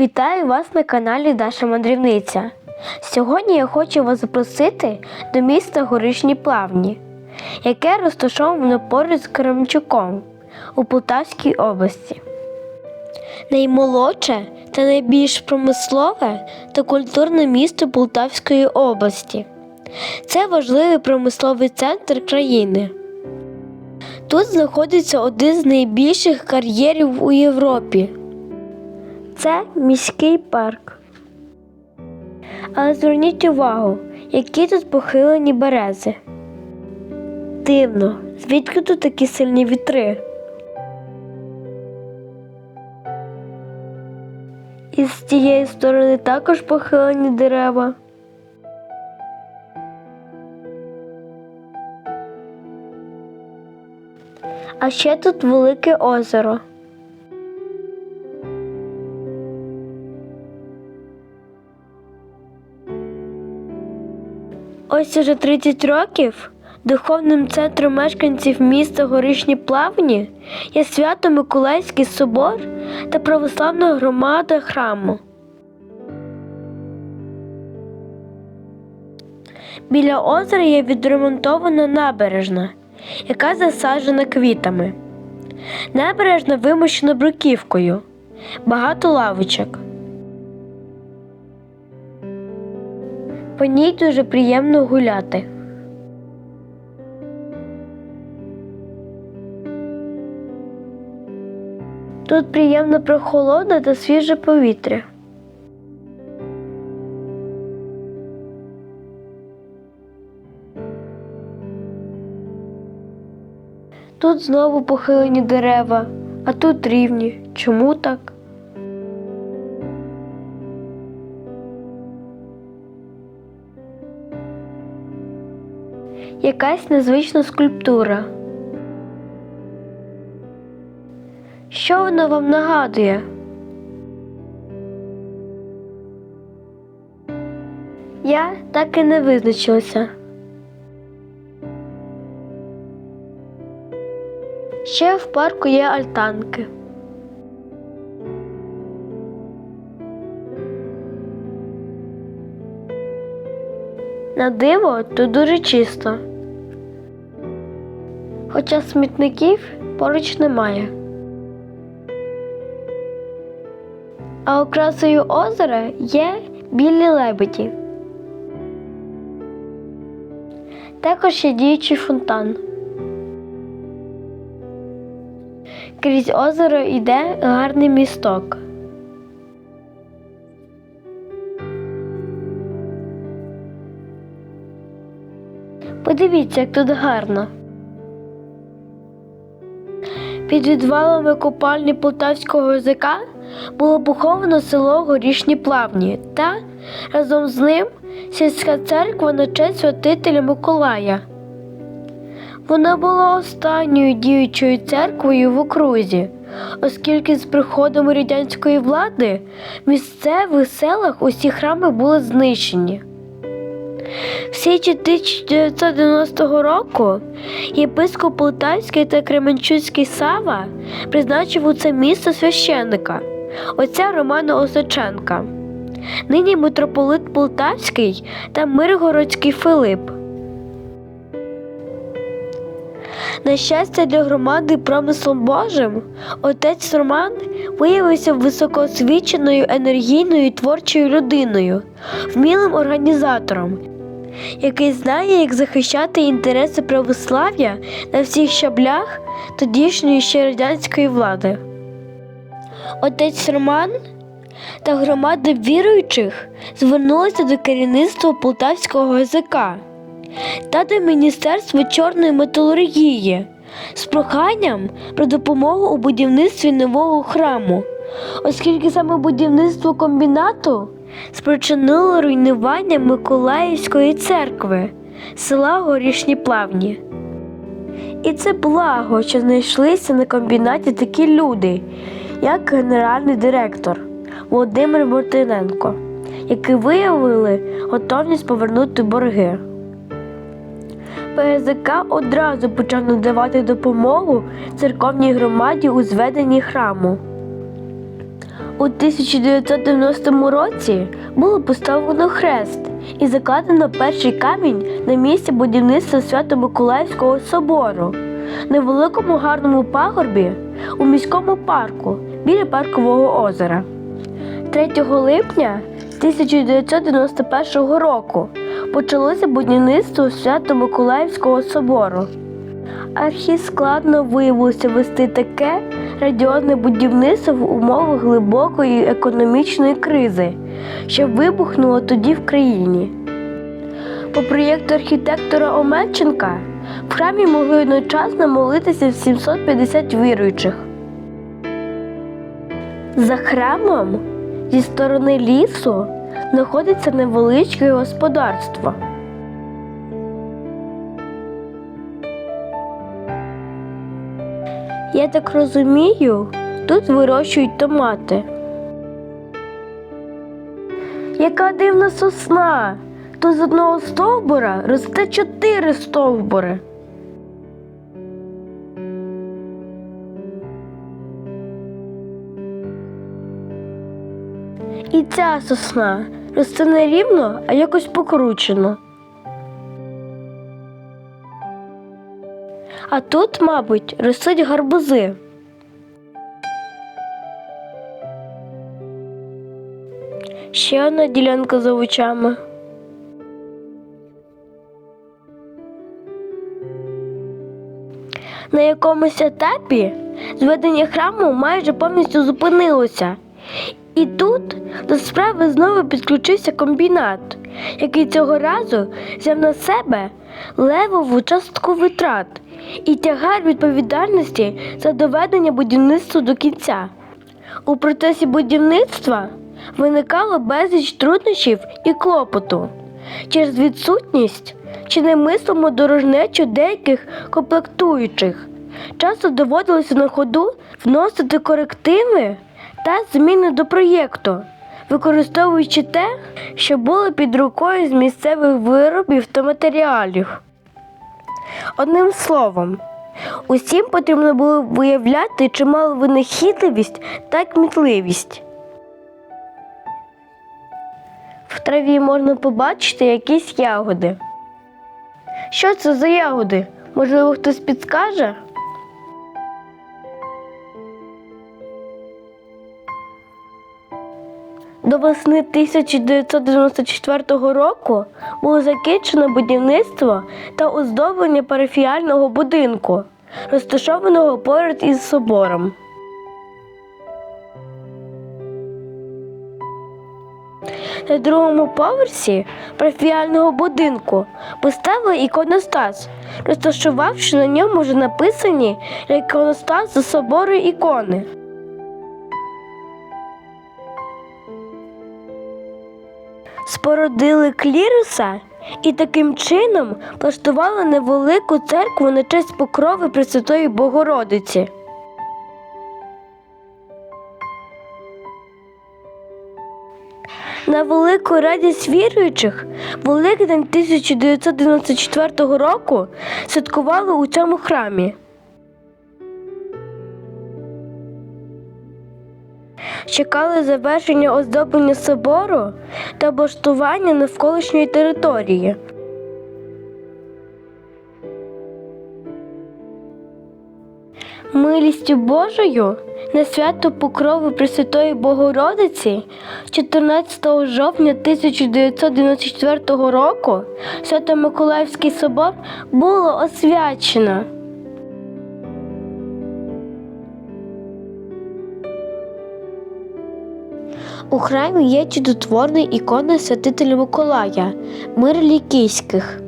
Вітаю вас на каналі Даша Мандрівниця. Сьогодні я хочу вас запросити до міста Горишні Плавні, яке розташоване поруч з Кремчуком у Полтавській області. Наймолодше та найбільш промислове та культурне місто Полтавської області. Це важливий промисловий центр країни. Тут знаходиться один з найбільших кар'єрів у Європі. Це міський парк. Але зверніть увагу, які тут похилені берези. Дивно, звідки тут такі сильні вітри? І з тієї сторони також похилені дерева. А ще тут велике озеро. Ось уже 30 років духовним центром мешканців міста Горішні Плавні є Свято-Миколаївський собор та православна громада храму. Біля озера є відремонтована набережна, яка засаджена квітами. Набережна вимощена бруківкою, багато лавочок. По ній дуже приємно гуляти. Тут приємно прохолодне та свіже повітря. Тут знову похилені дерева, а тут рівні. Чому так? Якась незвична скульптура. Що вона вам нагадує? Я так і не визначилася. Ще в парку є альтанки. На диво тут дуже чисто. Хоча смітників поруч немає. А окрасою озера є білі лебеді. Також є діючий фонтан. Крізь озеро йде гарний місток. Подивіться, як тут гарно. Під відвалами копальні полтавського язика було поховано село Горішні Плавні та разом з ним сільська церква на честь святителя Миколая. Вона була останньою діючою церквою в окрузі, оскільки з приходом радянської влади в місцевих селах усі храми були знищені. В січні 1990 року єпископ Полтавський та Кременчуцький Сава призначив у це місто священника, отця Романа Осаченка. Нині митрополит Полтавський та Миргородський Филип. На щастя для громади промислом Божим, отець Роман виявився високоосвіченою енергійною творчою людиною, вмілим організатором, який знає, як захищати інтереси православ'я на всіх щаблях тодішньої ще радянської влади. Отець Роман та громада віруючих звернулися до керівництва полтавського язика та до Міністерства чорної металургії з проханням про допомогу у будівництві нового храму, оскільки саме будівництво комбінату спричинило руйнування Миколаївської церкви села Горішні Плавні. І це благо, що знайшлися на комбінаті такі люди, як генеральний директор Володимир Мартиненко, які виявили готовність повернути борги. ПСК одразу почав надавати допомогу церковній громаді у зведенні храму. У 1990 році було поставлено хрест і закладено перший камінь на місці будівництва Свято-Миколаївського собору на великому гарному пагорбі у міському парку біля паркового озера. 3 липня 1991 року почалося будівництво Свято-Миколаївського собору. Архіскладно виявилося вести таке радіозне будівництво в умовах глибокої економічної кризи, що вибухнуло тоді в країні. По проєкту архітектора Омельченка в храмі могли одночасно молитися 750 віруючих. За храмом зі сторони лісу знаходиться невеличке господарство. Я так розумію, тут вирощують томати. Яка дивна сосна! То з одного стовбура росте чотири стовбури. І ця сосна росте не рівно, а якось покручено. А тут, мабуть, ростуть гарбузи. Ще одна ділянка за овочами. На якомусь етапі зведення храму майже повністю зупинилося. І тут до справи знову підключився комбінат, який цього разу взяв на себе левову частку витрат і тягар відповідальності за доведення будівництва до кінця. У процесі будівництва виникало безліч труднощів і клопоту через відсутність чи немислимо дорожнечу деяких комплектуючих. Часто доводилося на ходу вносити корективи та зміни до проєкту, використовуючи те, що було під рукою з місцевих виробів та матеріалів. Одним словом, усім потрібно було виявляти чималу винахідливість та кмітливість. В траві можна побачити якісь ягоди. Що це за ягоди? Можливо, хтось підскаже? До весни 1994 року було закінчено будівництво та оздоблення парафіального будинку, розташованого поряд із собором. На другому поверсі парафіального будинку поставили іконостас, розташувавши на ньому вже написані іконостас за собору ікони. Спородили кліруса і таким чином влаштували невелику церкву на честь покрови Пресвятої Богородиці. На велику радість віруючих Великдень 1994 року святкували у цьому храмі. Чекали завершення оздоблення собору та облаштування навколишньої території. Милістю Божою на свято Покрови Пресвятої Богородиці 14 жовтня 1994 року Свято-Миколаївський собор було освячено. У храмі є чудотворна ікона святителя Миколая, мир лікійських.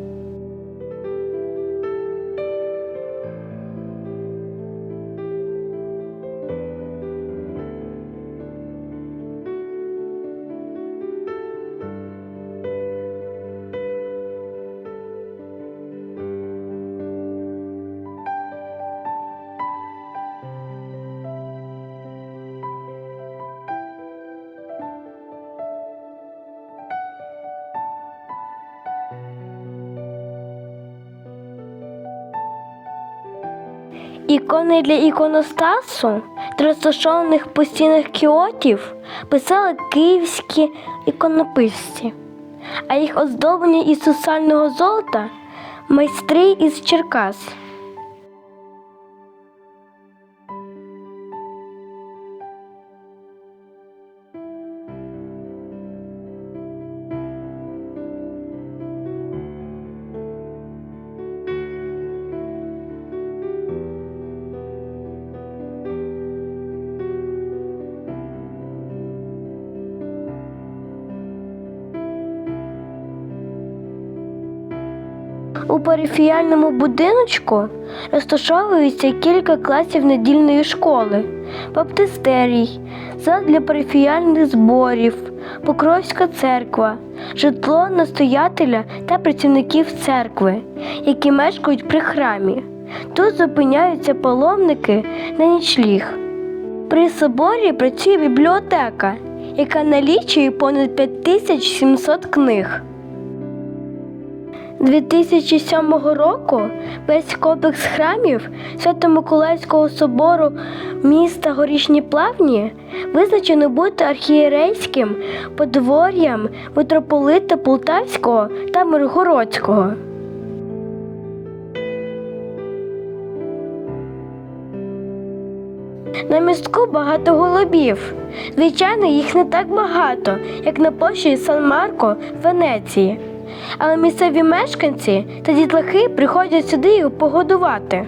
Ікони для іконостасу та розташованих постійних кіотів писали київські іконописці, а їх оздоблення із соціального золота майстри із Черкас. У парафіяльному будиночку розташовується кілька класів недільної школи, баптистерій, зал для парафіяльних зборів, Покровська церква, житло настоятеля та працівників церкви, які мешкають при храмі. Тут зупиняються паломники на нічліг. При соборі працює бібліотека, яка налічує понад 5700 книг. 2007 року весь комплекс храмів Свято-Миколаївського собору міста Горішні Плавні визначено бути архієрейським подвор'ям митрополита Полтавського та Миргородського. На містку багато голубів. Звичайно, їх не так багато, як на площі Сан-Марко в Венеції. Але місцеві мешканці та дітлахи приходять сюди їх погодувати.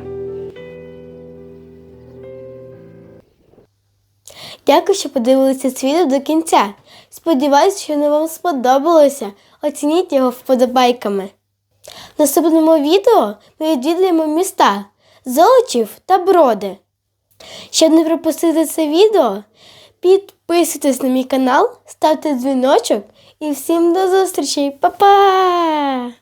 Дякую, що подивилися це відео до кінця. Сподіваюсь, що воно вам сподобалося. Оцініть його вподобайками. В наступному відео ми відвідуємо міста Золочів та Броди. Щоб не пропустити це відео, підписуйтесь на мій канал, ставте дзвіночок і всім до зустрічі. Па-па!